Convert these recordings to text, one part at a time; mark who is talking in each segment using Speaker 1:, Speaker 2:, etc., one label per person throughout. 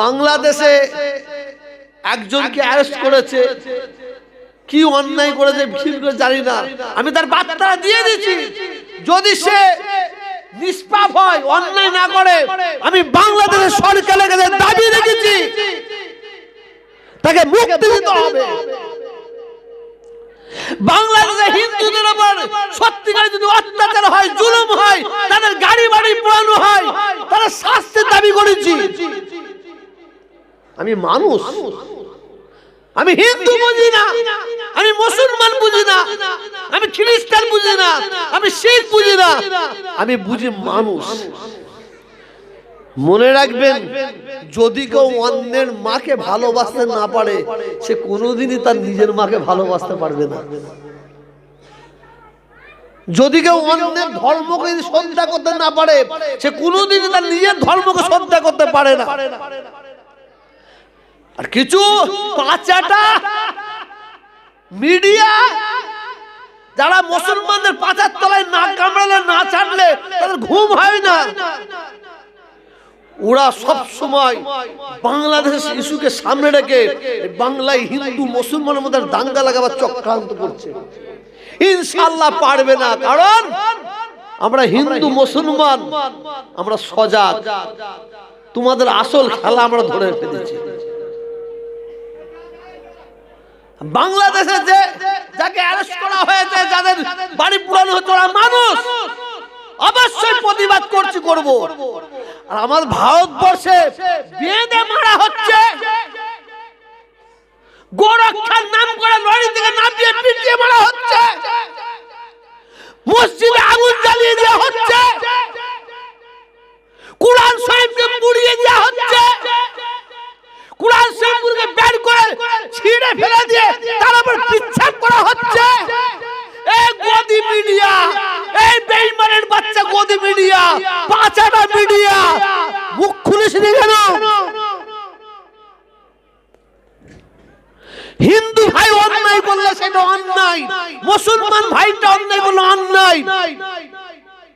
Speaker 1: বাংলাদেশে একজনকে অ্যারেস্ট করেছে। কি অন্যায় করেছে বিশেষ করে জানি না। আমি তার বার্তা দিয়ে দিচ্ছি। যদি সে নিষ্পাপ হয় অন্যায় না করে আমি বাংলাদেশের সরকারের কাছে দাবি রেখেছি। তাকে মুক্তি দিতে হবে। বাংলাদেশে হিন্দুদের উপর সত্যিকার যদি অত্যাচার হয় জুলুম হয় তাদের গাড়ি বাড়ি পোড়ানো হয় তারা শাস্তির দাবি করেছি। আমি মানুষ। আমি হিন্দু বুঝি না। আমি মুসলমান বুঝি না। আমি খ্রিস্টান বুঝি না। আমি শিখ বুঝি না। আমি বুঝি মানুষ। মনে রাখবেন, যদি কেউ অন্যের মাকে ভালোবাসতে না পারে, সে কোনোদিনই তার নিজের মাকে ভালোবাসতে পারবে না। যদি কেউ অন্যের ধর্মকে শ্রদ্ধা করতে না পারে, সে কোনোদিনই তার নিজের ধর্মকে শ্রদ্ধা করতে পারে না। আর কিছু? পাচাটা? মিডিয়া? যারা মুসলমানদের পাচার তলায় না কামড়ালে, না ছাড়লে তাদের ঘুম হয় না। ওরা সব সময় বাংলাদেশ ইস্যুকে সামনে রেখে বাংলায় হিন্দু মুসলমানের মধ্যে দাঙ্গা লাগাবার চক্রান্ত করছে। ইনশাল্লাহ পারবে না, কারণ আমরা হিন্দু মুসলমান, আমরা সজাগ। তোমাদের আসল খেলা আমরা ধরে ফেলেছি বাংলাদেশে যে যাকে অ্যারেস্ট করা হয়েছে, যাদের বাড়ি পুরানো হচ্ছে ওরা মানুষ। অবশ্যই প্রতিবাদ করছি করব। আর আমার ভারতবর্ষে বেঁধে মারা হচ্ছে। গোরক্ষার নাম করে লড়ি থেকে নামিয়ে পিটিয়ে মারা হচ্ছে। মসজিদে আগুন জ্বালিয়ে দেওয়া হচ্ছে। কোরআন শরীফকে পুড়িয়ে দেওয়া হচ্ছে। কোরআন শরীফকে বের করে ছিঁড়ে ফেলে দিয়ে তার উপর পিচ্ছাপ করা হচ্ছে। এই গদি মিডিয়া, এই বেইমানের বাচ্চা গদি মিডিয়া, পাঁচাটা মিডিয়া, মুখ খুলিস নি কেন? হিন্দু ভাই অন্যায় করলে সেটা অন্যায়, মুসলমান ভাইটা অন্যায় করলে অন্যায়।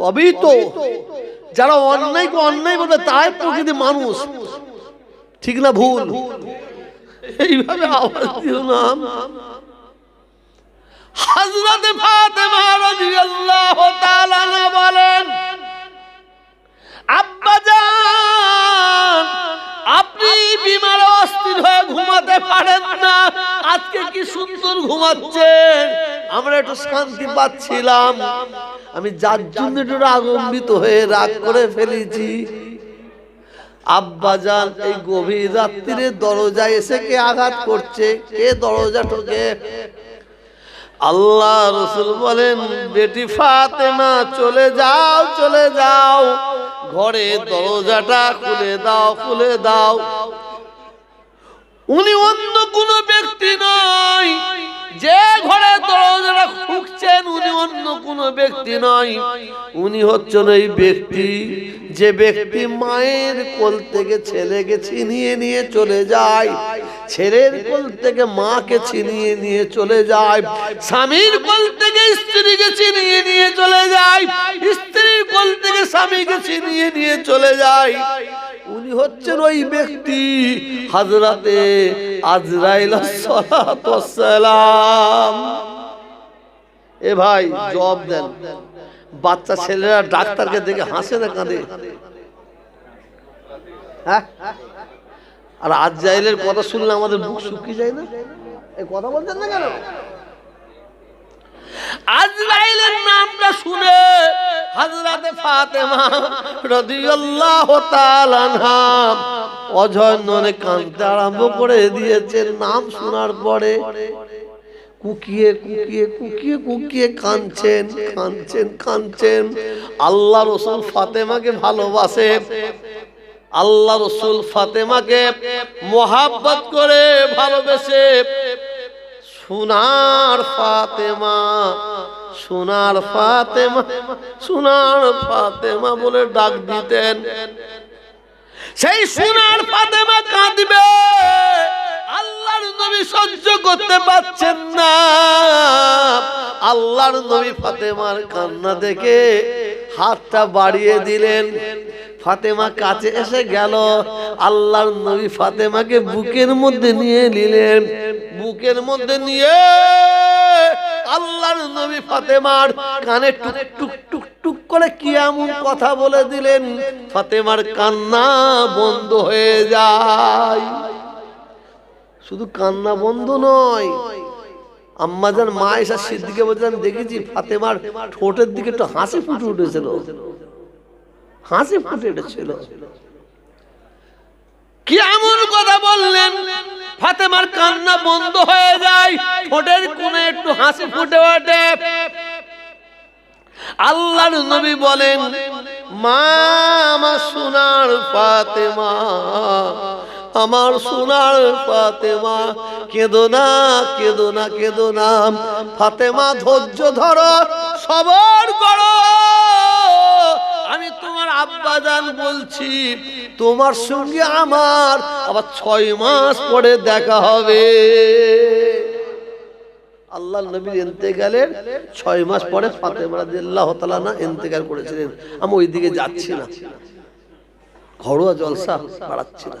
Speaker 1: তবেই তো যারা অন্যায় অন্যায় বলবে তাই প্রকৃতি মানুষ। ঠিক না ভুল? এইভাবে আওয়াজ দিও না। হযরত ফাতেমা রাদিয়াল্লাহু তাআলা না বলেন, আব্বা জান, আপনি বিমার অস্থির হয়ে ঘুমাতে পারেন না। আজকে কি সুন্দর ঘুমাচ্ছেন? আমরা একটু শান্তি পাচ্ছিলাম। আমি যার জন্য একটু রাগম্বিত হয়ে রাগ করে ফেলেছি। আব্বাজান এই গভীর রাত্রিরে দরজায় এসে কে আঘাত করছে? কে দরজা ঠোকে? আল্লাহ রসুল বলেন, বেটি ফাতেমা, চলে যাও চলে যাও। ঘরে দরজাটা খুলে দাও খুলে দাও। উনি অন্য কোন ব্যক্তি নয়। যে ঘরে দরজাটা খুঁকছেন, উনি অন্য কোন ব্যক্তি নয়। উনি হচ্ছেন ওই ব্যক্তি, যে ব্যক্তি মায়ের কোল থেকে ছেলেকে ছিনিয়ে নিয়ে চলে যায়। ছেলের কোল থেকে মাকে ছিনিয়ে নিয়ে চলে যায়। স্বামীর কোল থেকে স্ত্রীকে ছিনিয়ে নিয়ে চলে যায়। স্বামীকে ছিনিয়ে নিয়ে চলে যায় উনি হচ্ছেন ওই ব্যক্তি হাজরাতে আজরাইল সালাম। এ ভাই, জবাব দেন। বাচ্চা ছেলেরা ডাক্তারকে দেখে হাসে না কাঁদে? হ্যাঁ? আর আজরাইলের কথা শুনলে আমাদের বুক শুকিয়ে যায় না? এই কথা বলছেন না কেন? আজরাইলের নামটা শুনে হযরতে ফাতেমা রাদিয়াল্লাহু তাআলা আনহা অজয় ননে কাঁদতে আরম্ভ করে দিয়েছেন নাম শোনার পরে কুকিয়ে কুকিয়ে কুকিয়ে কুকিয়ে কাঁদছেন কাঁদছেন কাঁদছেন। আল্লাহ রসুল ফাতেমাকে ভালোবাসে। আল্লাহ রসুল ফাতেমাকে মোহাব্বত করে ভালোবেসে। সোনার ফাতেমা সোনার ফাতেমা সোনার ফাতেমা বলে ডাক দিতেন। সেই সোনার ফাতেমা কাঁদবে, আল্লাহর নবী সহ্য করতে পারছেন না। আল্লাহর নবী ফাতেমার কান্না দেখে হাতটা বাড়িয়ে দিলেন। ফাতেমা কাছে এসে গেল। আল্লাহর নবী ফাতেমাকে বুকের মধ্যে নিয়ে নিলেন। বুকের মধ্যে নিয়ে আল্লাহর নবী ফাতেমার কানে টুক টুক টুক টুক করে কি এমন কথা বলে দিলেন? ফাতেমার কান্না বন্ধ হয়ে যায়। শুধু কান্না বন্ধ নয় আম্মাজান মা এসা সিদ্দিকে বলছিলাম দেখেছি ফাতেমার ঠোঁটের দিকে একটু হাসি ফুটে উঠেছিল। হাসি ফুটে উঠেছিল। কি এমন কথা বললেন, ফাতেমার কান্না বন্ধ হয়ে যায়, ঠোঁটের কোণে একটু হাসি ফুটে ওঠে। আল্লাহর নবী বলেন, মা আমার সোনার ফাতেমা আমার সোনার ফাতেমা, কেঁদো না কেঁদো না কেঁদো না। ফাতেমা, ধৈর্য ধরো, সবর করো। আমি তোমার আব্বাজান বলছি, তোমার সঙ্গে আমার আবার ছয় মাস পরে দেখা হবে। আল্লাহ নবীর ইন্তেকালের ছয় মাস পরে ফাতেমা রাদিয়াল্লাহু তাআলা না ইন্তেকাল করেছিলেন। আমি ওই দিকে যাচ্ছি না। ঘরোয়া জলসা বাড়াচ্ছি না।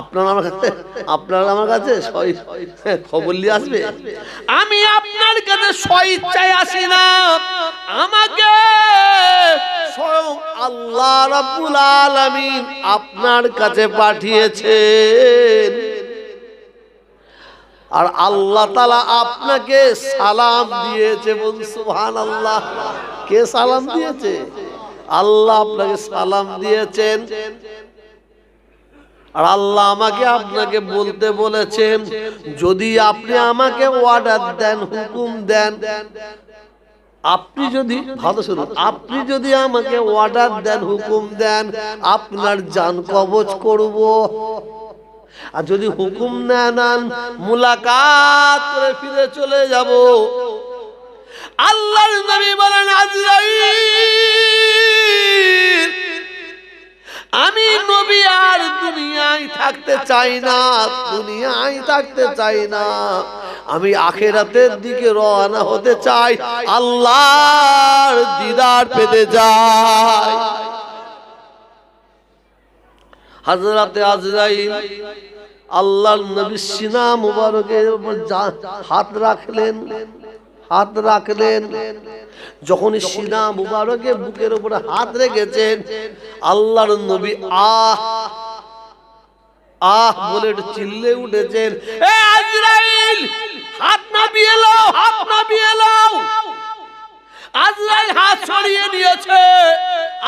Speaker 1: আপনার আমার কাছে আপনার আমার কাছে খবর নিয়ে আসবে? আমি আপনার কাছে স্বইচ্ছায় আসি না। আমাকে স্বয়ং আল্লাহ রাব্বুল আলামিন আপনার কাছে পাঠিয়েছেন। আর আল্লাহ তালা আপনাকে সালাম দিয়েছে বল সুহান আল্লাহ কে সালাম দিয়েছে? আল্লাহ আপনাকে সালাম দিয়েছেন। আর আল্লাহ আমাকে আপনাকে বলতে বলেছেন, যদি আপনি আমাকে অর্ডার দেন, হুকুম দেন, আপনি যদি, ভালো শুনুন, আপনি যদি আমাকে অর্ডার দেন, হুকুম দেন, আপনার জান কবজ করব। আর যদি হুকুম না নেন, মুলাকাত করে ফিরে চলে যাব। আল্লাহর নবী বলেন, আজরাইল আমি নবী আর দুনিয়ায় থাকতে চাই না দুনিয়ায় থাকতে চাই না। আমি আখেরাতের দিকে রওনা হতে চাই। আল্লাহর দিদার পেতে যাই হাজরাতে আজরাইল আল্লাহর নবী সিনা মুবারকের উপর হাত রাখলেন। হাত রাখলেন। যখন সিনা মুবারকে বুকের উপরে হাত রেখেছেন, আল্লাহর নবী আহ আহ বলে চিল্লে উঠেছেন, এ আজরাইল, হাত নামিয়ে লাও হাত নামিয়ে লাও আজরাইল হাত ছড়িয়ে দিয়েছে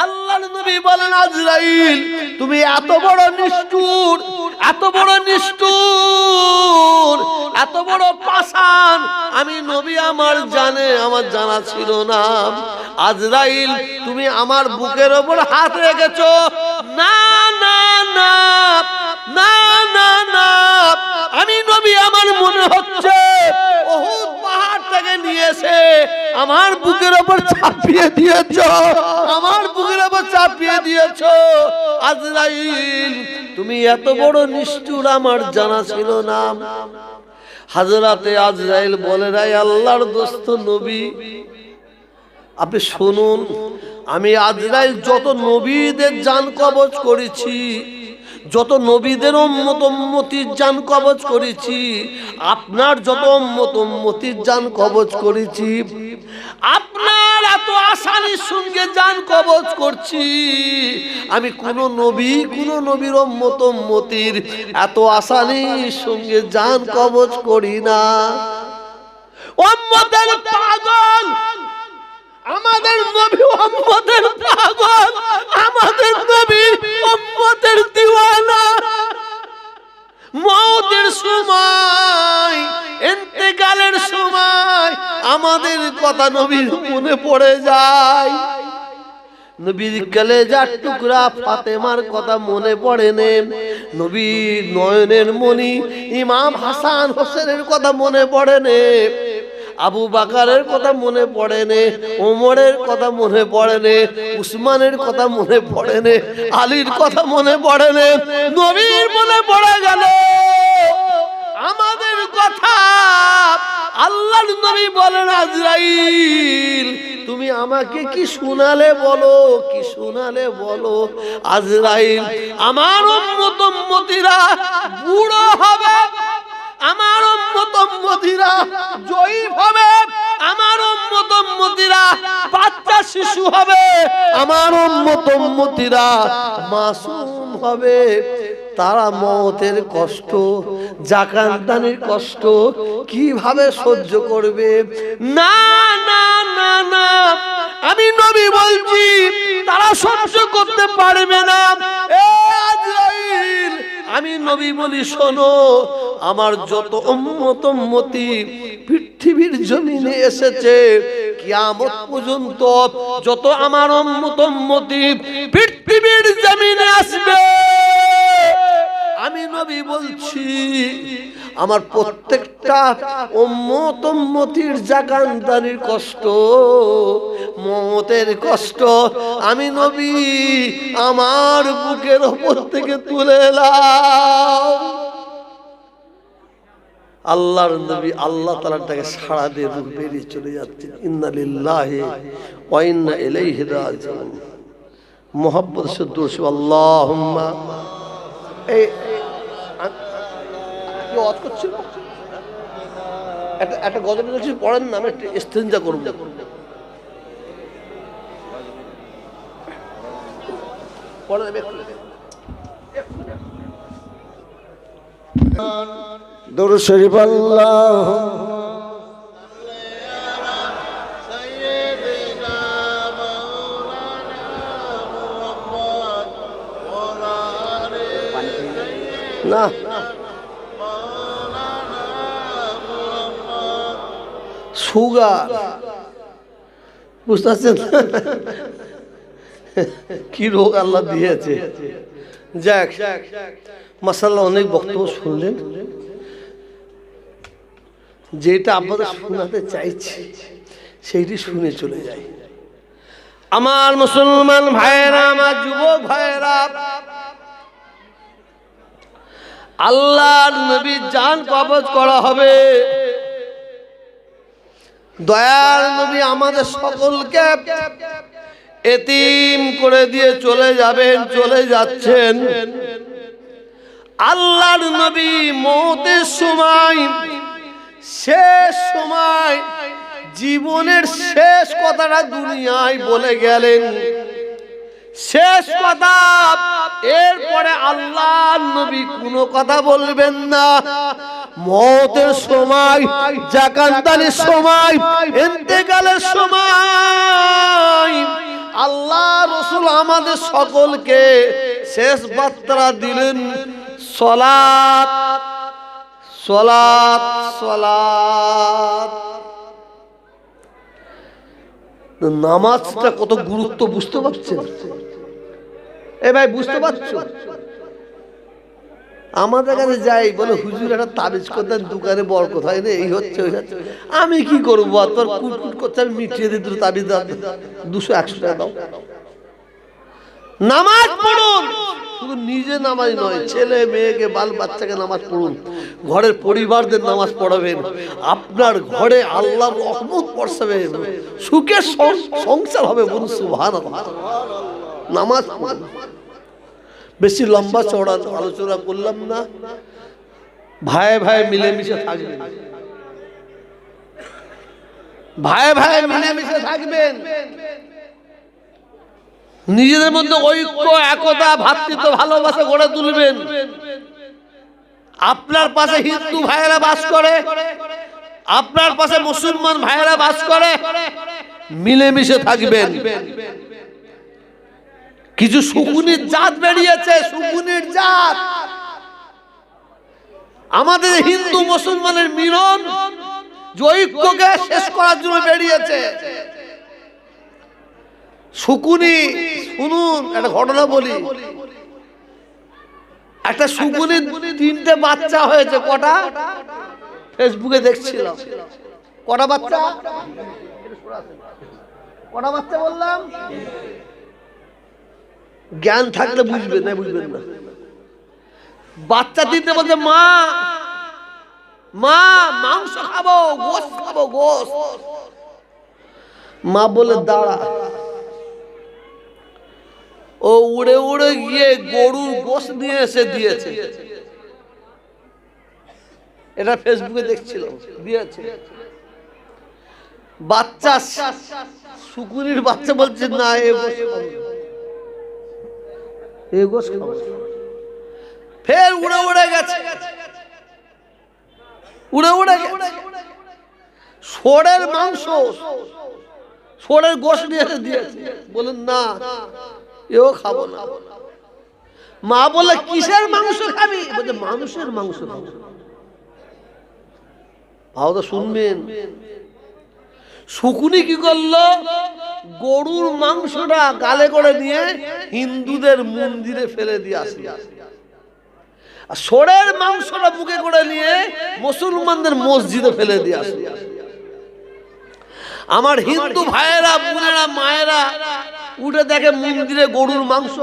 Speaker 1: আল্লাহর নবী বলেন, আজরাইল, তুমি এত বড় নিষ্ঠুর এত বড় নিষ্ঠুর, এত বড় পাষাণ। আমি নবী আমার জানে, আমার জানা ছিল না। আজরাইল, তুমি আমার বুকের ওপর হাত রেখেছ। না না না না না না, আমি নবী আমার মনে হচ্ছে বহুত পাহাড় থেকে নিয়ে এসে আমার বুকের ওপর চাপিয়ে দিয়েছ। আমার বুকের চাপিয়ে দিয়েছ। আজরাইল, তুমি এত বড় নিষ্ঠুর, আমার জানা ছিল না। হাজরাতে আজরাইল বলে রাই আল্লাহর দোস্ত নবী। আপনি শুনুন, আমি আজরাইল যত নবীদের জান কবচ করেছি যত নবীদের উম্মত, উম্মতির জান কবজ করেছি, আপনার যত উম্মত, উম্মতির জান কবজ করেছি, আপনার এত আসানির সঙ্গে জান কবজ করছি। আমি কোন নবী, কোন নবীর উম্মত, উম্মতির এত আসানির সঙ্গে জান কবজ করি না। উম্মতের পাগল, আমাদের নবী উম্মতের পাগল আমাদের কথা নবীর মনে পড়ে যায়। নবীর কলেজার টুকরা ফাতেমার কথা মনে পড়ে নে। নবীর নয়নের মণি ইমাম হাসান হোসেনের কথা মনে পড়ে নে। আবু বাকারের কথা মনে পড়ে নে। ওমরের কথা মনে পড়ে নে। উসমানের কথা মনে পড়ে নে। আলীর কথা মনে পড়ে নে। নবীর মনে পড়ে গেল আল্লাহর নবী বলেন, আজরাইল, তুমি আমাকে কি শোনালে বলো, কি শোনালে বলো? আজরাইল, আমার উম্মত উম্মতিরা বুড়ো হবে, আমার উম্মত উম্মতিরা জয়ীব হবে, আমার উম্মত উম্মতিরা বাচ্চা শিশু হবে, আমার উম্মত উম্মতিরা মাসুম হবে। তারা মতের কষ্ট জাকান্তানির কষ্ট কীভাবে সহ্য করবে? না না না না। আমি নবী বলছি, তারা সহ্য করতে পারবে না। আমি নবী বলি, শোনো, আমার যত উম্মতম্মতি পৃথিবীর জমিনে এসেছে, কিয়ামত পর্যন্ত যত আমার উম্মতম্মতি পৃথিবীর জমিনে আসবে। আমি নবী বলছি আমার প্রত্যেকটা উম্মতম্মতির জাগানদারির কষ্ট মতের কষ্ট আমি নবী আমার বুকের ওপর থেকে তুলে এলাম আল্লাহর নবী আল্লাহ তালাটাকে সাড়া দিয়ে রূপ বেরিয়ে চলে যাচ্ছে ইন্না লিল্লাহি ওয়া ইন্না ইলাইহি রাজিউন। মোহাম্মদ শুদ্ধ আল্লাহুম্মা। এই ওয়াজ করছিল? একটা একটা গজল বলছি, পড়েন না, আমি একটু ইস্তেঞ্জা করব। পড়েন, আমি
Speaker 2: দরুদ শরীফ আল্লাহ।
Speaker 1: না। সুগার। বুঝতে পারছেন? কি রোগ আল্লাহ দিয়েছে। যাক মাসাল্লাহ অনেক বক্তব্য শুনলেন। যেটা আপনাদের শোনাতে চাইছি, সেইটি শুনে চলে যায় আমার মুসলমান ভাইয়েরা, আমার যুবক ভাইয়েরা আল্লাহর নবী জান কবজ করা হবে। দয়ার নবী আমাদের সকলকে এতিম করে দিয়ে চলে যাবেন, চলে যাচ্ছেন। আল্লাহর নবী মতের সময়, শেষ সময়, জীবনের শেষ কথাটা দুনিয়ায় বলে গেলেন। শেষ কথা। এরপরে আল্লাহ নবী কোনো কথা বলবেন না। মতের সময় জাকান্তানের সময় এতেকালের সময় আল্লাহ রসুল আমাদের সকলকে শেষ বার্তা দিলেন সলাত সলাত সলাত নামাজটা কত গুরুত্ব বুঝতে পারছেন? এ ভাই বুঝতে পারছ? আমাদের কাছে যাই বলে হুজুর একটা তাবিজ করতেন দোকানে বড় কোথায় রে এই হচ্ছে ওই হচ্ছে। আমি কি করব? তোর কুটকুট করছে আমি মিটিয়ে দিই দুটো তাবিজ দুশো একশো টাকা দাও। নামাজ পড়ুন! শুধু নিজে নামাজ নয় ছেলে মেয়েকে বাল বাচ্চাকে নামাজ পড়ুন। ঘরের পরিবারদের নামাজ পড়াবেন। আপনার ঘরে আল্লাহর রহমত বর্ষাবে সুখের সংসার হবে বলুন সুভান নামাজ বেশি লম্বা চওড়া আলোচনা করলাম না। ভাই ভাই মিলেমিশে থাকবেন। ভাই ভাই মিলেমিশে থাকবেন। নিজেদের মধ্যে ঐক্য, একতা, ভাতৃত্ব, ভালোবাসা গড়ে তুলবেন। আপনার পাশে হিন্দু ভাইয়েরা বাস করে। আপনার পাশে মুসলমান ভাইয়েরা বাস করে। মিলেমিশে থাকবেন। কিছু সুকুনির জাত বেরিয়েছে সুকুনির জাত। আমাদের হিন্দু মুসলমানের মিলন যে ঐক্যকে শেষ করার জন্য বেরিয়েছে। শুকুনি, শুনুন, একটা ঘটনা বলি। একটা শুকুনি তিনটে বাচ্চা হয়েছে, কটা? ফেসবুকে দেখছিলাম। কটা বাচ্চা? কটা বাচ্চা বললাম? জ্ঞান থাকলে বুঝবেন না বুঝবেন না। বাচ্চা তিনটে বলছে, মা মা, মাংস খাব গোস খাব গোস মা বলে, দাঁড়া। ও উড়ে উড়ে গিয়ে গরুর গোস নিয়ে এসে দিয়েছে। এটা ফেসবুকে দেখছিল দিয়েছে। বাচ্চা শুকুরির বাচ্চা বলছে, না, এ গোস ফের উড়ে উড়ে গেছে। ষোড়ের মাংস, ষোড়ের গোস নিয়ে বলেন না খাব না। মা বলে কিসের মাংস খাবি? মানুষের মাংস খাব। তো শুনবেন। শুকুনি কি করল? গরুর মাংসটা গালে করে নিয়ে হিন্দুদের মন্দিরে ফেলে দিয়ে আসলো। আর সোরের মাংসটা বুকে করে নিয়ে মুসলমানদের মসজিদে ফেলে দিয়ে আসলো। আমার হিন্দু ভাইয়েরা, বোনেরা, মায়েরা উঠে দেখে মন্দিরে গরুর মাংস।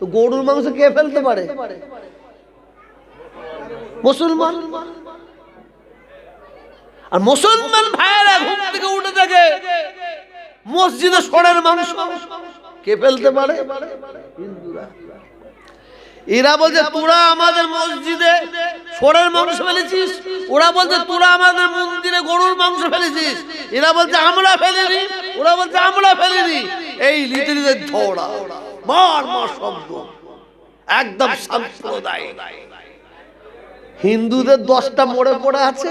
Speaker 1: তো গরুর মাংস কে ফেলতে পারে? মুসলমান। আর মুসলমান ভাইয়েরা ঘুম থেকে উঠে দেখে মসজিদে সরের মানুষ কে ফেলতে পারে? হিন্দুরা। এরা বলছে, তোরা আমাদের মসজিদে সরের মাংস ফেলেছিস। ওরা বলছে, তোরা আমাদের মন্দিরে গরুর মাংস ফেলেছিস। এরা বলছে, আমরা ফেলিনি। ওরা বলছে, আমরা ফেলিনি। এই লিটিদের ঝোড়া মার মার শব্দ। একদম সাম্প্রদায়িক। হিন্দুদের দশটা মোড়ে পড়ে আছে।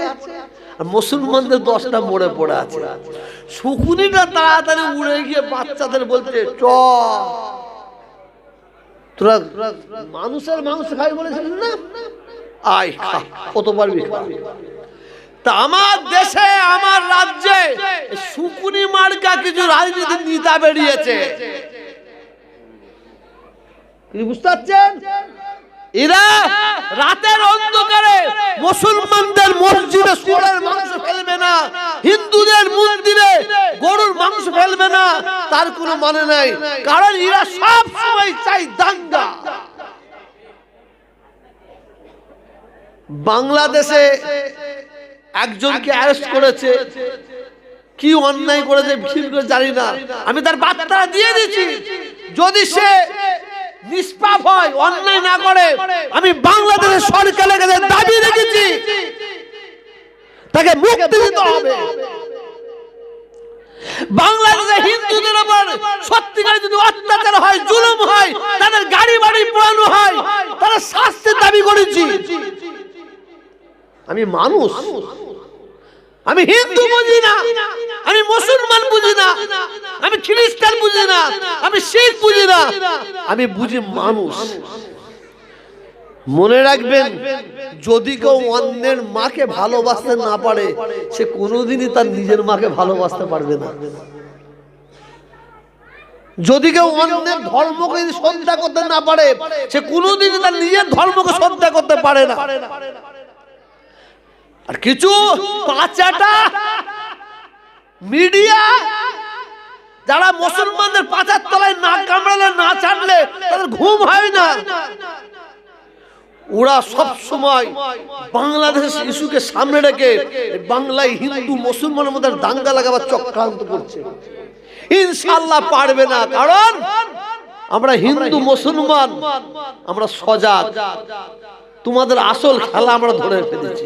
Speaker 1: মুসলমানদের দশটা মোড়ে পড়ে আছে। শুকুনিটা তাড়াতাড়ি উড়ে গিয়ে বাচ্চাদের বলছে, চ। তোরা মানুষের মাংস খাই না? কত পারবি তা আমার দেশে, আমার রাজ্যে শুকুনি মার্কা কিছু রাজনীতির নেতা বেরিয়েছে। বুঝতে পারছেন? এরা রাতের অন্ধকারে মুসলমানদের মসজিদে সোরের মাংস ফেলবে না হিন্দুদের মন্দিরে মাংস ফেলবে না, তার কোনো মানে নাই। কারণ এরা সব সময় চাই দাঙ্গা। বাংলাদেশে একজনকে অ্যারেস্ট করেছে। কি অন্যায় করেছে ঠিক করে জানি না। আমি তার বার্তা দিয়ে দিচ্ছি যদি সে নিষ্পাপ হয়, অন্যায় না করে, আমি বাংলাদেশের সরকারের কাছে দাবি রেখেছি। তাকে মুক্তি দিতে হবে। বাংলাদেশে হিন্দুদের উপর যদি অত্যাচার হয়, জুলুম হয়, তাদের গাড়ি বাড়ি পোড়ানো হয়, তারা শাস্তির দাবি করেছি। আমি মানুষ। আমি হিন্দু বুঝি না। আমি মুসলমান বুঝি না। আমি খ্রিস্টান বুঝি না। আমি শিখ বুঝি না। আমি বুঝি মানুষ। মনে রাখবেন, যদি কেউ অন্যের মাকে ভালোবাসতে না পারে, সে কোনোদিনই তার নিজের মাকে ভালোবাসতে পারবে না। যদি কেউ অন্যের ধর্মকে শ্রদ্ধা করতে না পারে, সে কোনোদিনই তার নিজের ধর্মকে শ্রদ্ধা করতে পারে না। আর কিছু পাচাটা মিডিয়া, যারা মুসলমানদের পাচার তলায় না কামড়ালে, না ছাড়লে তাদের ঘুম হয় না। ওরা সব সময় বাংলাদেশ ইস্যুকে সামনে রেখে বাংলায় হিন্দু, মুসলমানের মধ্যে দাঙ্গা লাগাবার চক্রান্ত করছে। ইনশাল্লাহ পারবে না, কারণ আমরা হিন্দু, মুসলমান, আমরা সজাগ। তোমাদের আসল খেলা আমরা ধরে ফেলেছি